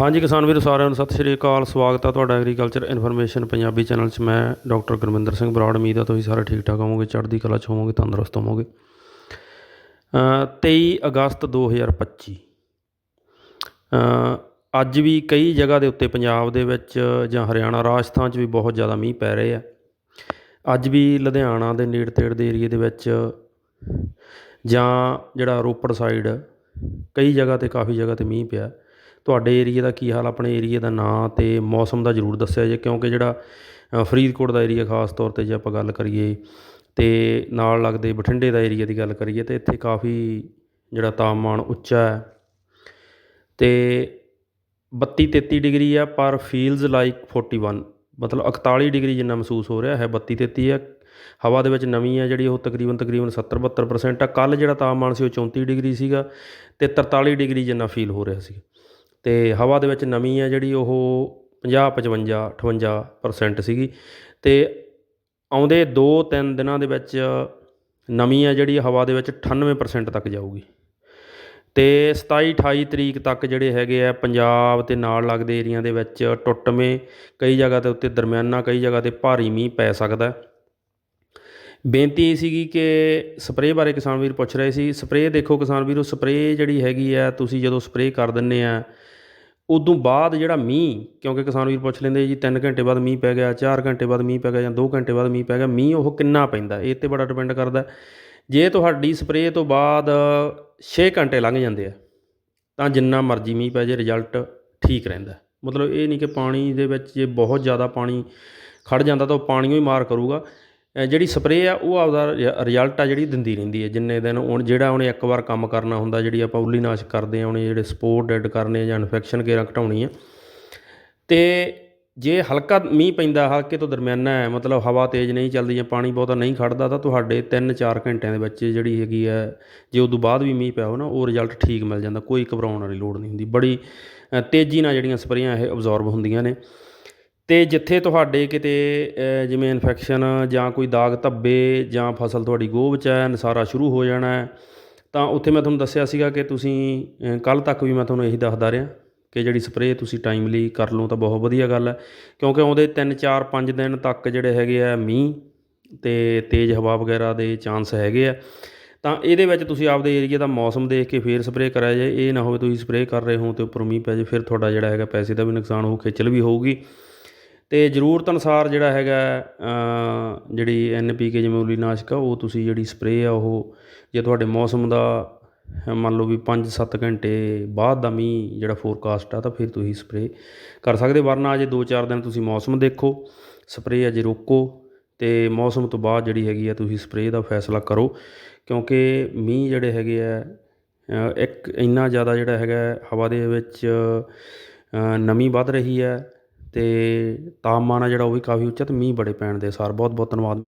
ਹਾਂਜੀ ਕਿਸਾਨ ਵੀਰੋ ਸਾਰਿਆਂ ਨੂੰ ਸਤਿ ਸ਼੍ਰੀ ਅਕਾਲ। ਸਵਾਗਤ ਹੈ ਤੁਹਾਡਾ ਐਗਰੀਕਲਚਰ ਇਨਫੋਰਮੇਸ਼ਨ ਪੰਜਾਬੀ ਚੈਨਲ 'ਚ। ਮੈਂ ਡਾਕਟਰ ਗੁਰਮਿੰਦਰ ਸਿੰਘ ਬਰਾੜ ਉਮੀਦ ਹੈ ਤੁਸੀਂ ਸਾਰੇ ਠੀਕ ਠਾਕ ਹੋਵੋਗੇ ਚੜ੍ਹਦੀ ਕਲਾ 'ਚ ਹੋਵੋਗੇ ਤੰਦਰੁਸਤ ਹੋਵੋਗੇ। ਅ, 23 ਅਗਸਤ 2025 ਅ, ਅੱਜ ਵੀ ਕਈ ਜਗ੍ਹਾ ਦੇ ਉੱਤੇ ਪੰਜਾਬ ਦੇ ਵਿੱਚ ਜਾਂ ਹਰਿਆਣਾ ਰਾਜਸਥਾਨ 'ਚ ਵੀ ਬਹੁਤ ਜ਼ਿਆਦਾ ਮੀਂਹ ਪੈ ਰਹੇ ਆ। ਅੱਜ ਵੀ ਲੁਧਿਆਣਾ ਦੇ ਨੇੜੇ ਤੇੜ ਦੇ ਏਰੀਏ ਦੇ ਵਿੱਚ ਜਾਂ ਜਿਹੜਾ ਰੋਪੜ ਸਾਈਡ ਕਈ ਜਗ੍ਹਾ ਤੇ ਕਾਫੀ ਜਗ੍ਹਾ ਤੇ ਮੀਂਹ ਪਿਆ। ਤੁਹਾਡੇ ਏਰੀਏ ਦਾ ਕੀ ਹਾਲ, ਆਪਣੇ ਏਰੀਏ ਦਾ ਨਾਂ ਅਤੇ ਮੌਸਮ ਦਾ ਜ਼ਰੂਰ ਦੱਸਿਆ ਜੇ, ਕਿਉਂਕਿ ਜਿਹੜਾ ਫਰੀਦਕੋਟ ਦਾ ਏਰੀਆ ਖਾਸ ਤੌਰ ਤੇ ਜੇ ਆਪਾਂ ਗੱਲ ਕਰੀਏ ਤੇ ਨਾਲ ਲੱਗਦੇ ਬਠਿੰਡੇ ਦਾ ਏਰੀਆ ਦੀ ਗੱਲ ਕਰੀਏ ਤਾਂ ਇੱਥੇ ਕਾਫੀ ਜਿਹੜਾ ਤਾਪਮਾਨ ਉੱਚਾ ਹੈ ਅਤੇ ਬੱਤੀ ਤੇਤੀ ਡਿਗਰੀ ਆ, ਪਰ ਫੀਲਜ਼ ਲਾਈਕ 41 ਮਤਲਬ 41 ਡਿਗਰੀ ਜਿੰਨਾ ਮਹਿਸੂਸ ਹੋ ਰਿਹਾ, ਹੈ 32 33 ਆ। ਹਵਾ ਦੇ ਵਿੱਚ ਨਵੀਂ ਆ ਜਿਹੜੀ, ਉਹ ਤਕਰੀਬਨ ਤਕਰੀਬਨ 70 72% ਆ। ਕੱਲ ਜਿਹੜਾ ਤਾਪਮਾਨ ਸੀ, ਉਹ 34 ਡਿਗਰੀ ਸੀਗਾ ਤੇ 43 ਡਿਗਰੀ ਜਿੰਨਾ ਫੀਲ ਹੋ ਰਿਹਾ ਸੀ ਅਤੇ ਹਵਾ ਦੇ ਵਿੱਚ ਨਮੀ ਹੈ ਜਿਹੜੀ ਉਹ 50 55 58% ਸੀਗੀ ਅਤੇ ਆਉਂਦੇ 2-3 ਦਿਨਾਂ ਦੇ ਵਿੱਚ ਨਮੀ ਹੈ ਜਿਹੜੀ ਹਵਾ ਦੇ ਵਿੱਚ 98% ਤੱਕ ਜਾਊਗੀ। ਅਤੇ ਸਤਾਈ, ਅਠਾਈ ਤਰੀਕ ਤੱਕ ਜਿਹੜੇ ਹੈਗੇ ਆ ਪੰਜਾਬ ਅਤੇ ਨਾਲ ਲੱਗਦੇ ਏਰੀਆ ਦੇ ਵਿੱਚ ਟੁੱਟਵੇਂ ਕਈ ਜਗ੍ਹਾ ਦੇ ਉੱਤੇ ਦਰਮਿਆਨਾ, ਕਈ ਜਗ੍ਹਾ ਤੇ ਭਾਰੀ ਮੀਂਹ ਪੈ ਸਕਦਾ। ਬੇਨਤੀ ਇਹ ਸੀਗੀ ਕਿ ਸਪਰੇਅ ਬਾਰੇ ਕਿਸਾਨ ਵੀਰ ਪੁੱਛ ਰਹੇ ਸੀ। ਸਪਰੇਅ ਦੇਖੋ ਕਿਸਾਨ ਵੀਰੋ, ਸਪਰੇਅ ਜਿਹੜੀ ਹੈਗੀ ਆ, ਤੁਸੀਂ ਜਦੋਂ ਸਪਰੇਅ ਕਰ ਦਿੰਨੇ ਆ, ਉਦੋਂ ਬਾਅਦ ਜਿਹੜਾ ਮੀਂਹ, ਕਿਉਂਕਿ ਕਿਸਾਨ ਵੀਰ ਪੁੱਛ ਲੈਂਦੇ ਜੀ 3 ਘੰਟੇ ਬਾਅਦ ਮੀਂਹ ਪੈ ਗਿਆ 4 ਘੰਟੇ ਬਾਅਦ ਮੀਂਹ ਪੈ ਗਿਆ ਜਾਂ 2 ਘੰਟੇ ਬਾਅਦ ਮੀਂਹ ਪੈ ਗਿਆ, ਮੀਂਹ ਉਹ ਕਿੰਨਾ ਪੈਂਦਾ? ਇਹ ਤੇ ਬੜਾ ਡਿਪੈਂਡ ਕਰਦਾ। ਜੇ ਤੁਹਾਡੀ ਸਪਰੇਅ ਤੋਂ ਬਾਅਦ 6 ਘੰਟੇ ਲੰਘ ਜਾਂਦੇ ਆ, ਤਾਂ ਜਿੰਨਾ ਮਰਜ਼ੀ ਮੀਂਹ ਪੈ ਜੇ ਰਿਜ਼ਲਟ ਠੀਕ ਰਹਿੰਦਾ। ਮਤਲਬ ਇਹ ਨਹੀਂ ਕਿ ਪਾਣੀ ਦੇ ਵਿੱਚ ਜੇ ਬਹੁਤ ਜ਼ਿਆਦਾ ਪਾਣੀ ਖੜ ਜਾਂਦਾ ਤਾਂ ਉਹ ਪਾਣੀਓ ਹੀ ਮਾਰ ਕਰੂਗਾ। ਜਿਹੜੀ ਸਪਰੇਅ ਆ, ਉਹ ਆਪਦਾ ਰਿਜ਼ਲਟ ਆ ਜਿਹੜੀ ਦਿੰਦੀ ਰਹਿੰਦੀ ਹੈ ਜਿੰਨੇ ਦਿਨ ਹੁਣ ਜਿਹੜਾ ਉਹਨੇ ਇੱਕ ਵਾਰ ਕੰਮ ਕਰਨਾ ਹੁੰਦਾ, ਜਿਹੜੀ ਆਪਾਂ ਉੱਲੀਨਾਸ਼ਕ ਕਰਦੇ ਆ, ਉਹਨੇ ਜਿਹੜੇ ਸਪੋਰ ਡੈਡ ਕਰਨੇ ਜਾਂ ਇਨਫੈਕਸ਼ਨ ਕੇਰਾਂ ਘਟਾਉਣੀ ਆ। ਤੇ ਜੇ ਹਲਕਾ ਮੀਂਹ ਪੈਂਦਾ, ਹਲਕੇ ਤੋਂ ਦਰਮਿਆਨਾ ਹੈ, ਮਤਲਬ ਹਵਾ ਤੇਜ਼ ਨਹੀਂ ਚੱਲਦੀ ਜਾਂ ਪਾਣੀ ਬਹੁਤਾ ਨਹੀਂ ਖੜਦਾ, ਤਾਂ ਤੁਹਾਡੇ 3-4 ਘੰਟਿਆਂ ਦੇ ਵਿੱਚ ਜਿਹੜੀ ਹੈਗੀ ਹੈ ਜੇ ਉਦੋਂ ਬਾਅਦ ਵੀ ਮੀਂਹ ਪਿਆ ਹੋ ਨਾ ਉਹ ਰਿਜ਼ਲਟ ਠੀਕ ਮਿਲ ਜਾਂਦਾ, ਕੋਈ ਘਬਰਾਉਣ ਵਾਲੀ ਲੋੜ ਨਹੀਂ ਹੁੰਦੀ। ਬੜੀ ਤੇਜ਼ੀ ਨਾਲ ਜਿਹੜੀਆਂ ਸਪਰੇਆਂ ਇਹ ਅਬਜ਼ੌਰਬ ਹੁੰਦੀਆਂ ਨੇ। ਅਤੇ ਜਿੱਥੇ ਤੁਹਾਡੇ ਕਿਤੇ ਜਿਵੇਂ ਇਨਫੈਕਸ਼ਨ ਜਾਂ ਕੋਈ ਦਾਗ ਧੱਬੇ ਜਾਂ ਫਸਲ ਤੁਹਾਡੀ ਗੋਭ 'ਚ ਹੈ, ਨਸਾਰਾ ਸ਼ੁਰੂ ਹੋ ਜਾਣਾ ਤਾਂ ਉੱਥੇ ਮੈਂ ਤੁਹਾਨੂੰ ਦੱਸਿਆ ਸੀਗਾ ਕਿ ਤੁਸੀਂ ਕੱਲ੍ਹ ਤੱਕ ਵੀ ਮੈਂ ਤੁਹਾਨੂੰ ਇਹੀ ਦੱਸਦਾ ਰਿਹਾ ਕਿ ਜਿਹੜੀ ਸਪਰੇਅ ਤੁਸੀਂ ਟਾਈਮਲੀ ਕਰ ਲਓ ਤਾਂ ਬਹੁਤ ਵਧੀਆ ਗੱਲ ਹੈ, ਕਿਉਂਕਿ ਆਉਂਦੇ 3 4 5 ਦਿਨ ਤੱਕ ਜਿਹੜੇ ਹੈਗੇ ਆ ਮੀਂਹ ਤੇ ਤੇਜ਼ ਹਵਾ ਵਗੈਰਾ ਦੇ ਚਾਂਸ ਹੈਗੇ ਆ, ਤਾਂ ਇਹਦੇ ਵਿੱਚ ਤੁਸੀਂ ਆਪਦੇ ਏਰੀਆ ਦਾ ਮੌਸਮ ਦੇਖ ਕੇ ਫੇਰ ਸਪਰੇਅ ਕਰਿਆ ਜਾਏ ਇਹ ਨਾ ਹੋਵੇ ਤੁਸੀਂ ਸਪਰੇਅ ਕਰ ਰਹੇ ਹੋ ਤੇ ਉੱਪਰ ਮੀਂਹ ਪੈ ਜਾਏ ਫਿਰ ਤੁਹਾਡਾ ਜਿਹੜਾ ਹੈਗਾ ਪੈਸੇ ਦਾ ਵੀ ਨੁਕਸਾਨ ਹੋਊ ਖੇਚਲ ਵੀ ਹੋਊਗੀ। ਅਤੇ ਜ਼ਰੂਰਤ ਅਨੁਸਾਰ ਜਿਹੜਾ ਹੈਗਾ ਜਿਹੜੀ ਅ, ਪੀ ਕੇ ਜਿਵੇਂ ਉਲੀਨਾਸ਼ਕ ਆ ਉਹ ਤੁਸੀਂ ਜਿਹੜੀ ਸਪਰੇਅ ਆ ਉਹ ਜੇ ਤੁਹਾਡੇ ਮੌਸਮ ਦਾ ਮੰਨ ਲਓ ਵੀ 5-7 ਘੰਟੇ ਬਾਅਦ ਦਾ ਮੀਂਹ ਜਿਹੜਾ ਫੋਰਕਾਸਟ ਆ ਤਾਂ ਫਿਰ ਤੁਸੀਂ ਸਪਰੇਅ ਕਰ ਸਕਦੇ ਵਰਨਾ ਅਜੇ 2-4 ਦਿਨ ਤੁਸੀਂ ਮੌਸਮ ਦੇਖੋ ਸਪਰੇਅ ਅਜੇ ਰੋਕੋ ਅਤੇ ਮੌਸਮ ਤੋਂ ਬਾਅਦ ਜਿਹੜੀ ਹੈਗੀ ਆ ਤੁਸੀਂ ਸਪਰੇਅ ਦਾ ਫੈਸਲਾ ਕਰੋ। ਕਿਉਂਕਿ ਮੀਂਹ ਜਿਹੜੇ ਹੈਗੇ ਆ ਇੱਕ ਇੰਨਾ ਜ਼ਿਆਦਾ ਜਿਹੜਾ ਹੈਗਾ ਹਵਾ ਦੇ ਵਿੱਚ ਨਮੀ ਵੱਧ ਰਹੀ ਹੈ ਅਤੇ ਤਾਪਮਾਨ ਆ ਜਿਹੜਾ ਉਹ ਵੀ ਕਾਫੀ ਉੱਚਾ ਅਤੇ ਮੀਂਹ ਬੜੇ ਪੈਣ ਦੇ ਸਾਰ। ਬਹੁਤ ਬਹੁਤ ਧੰਨਵਾਦ।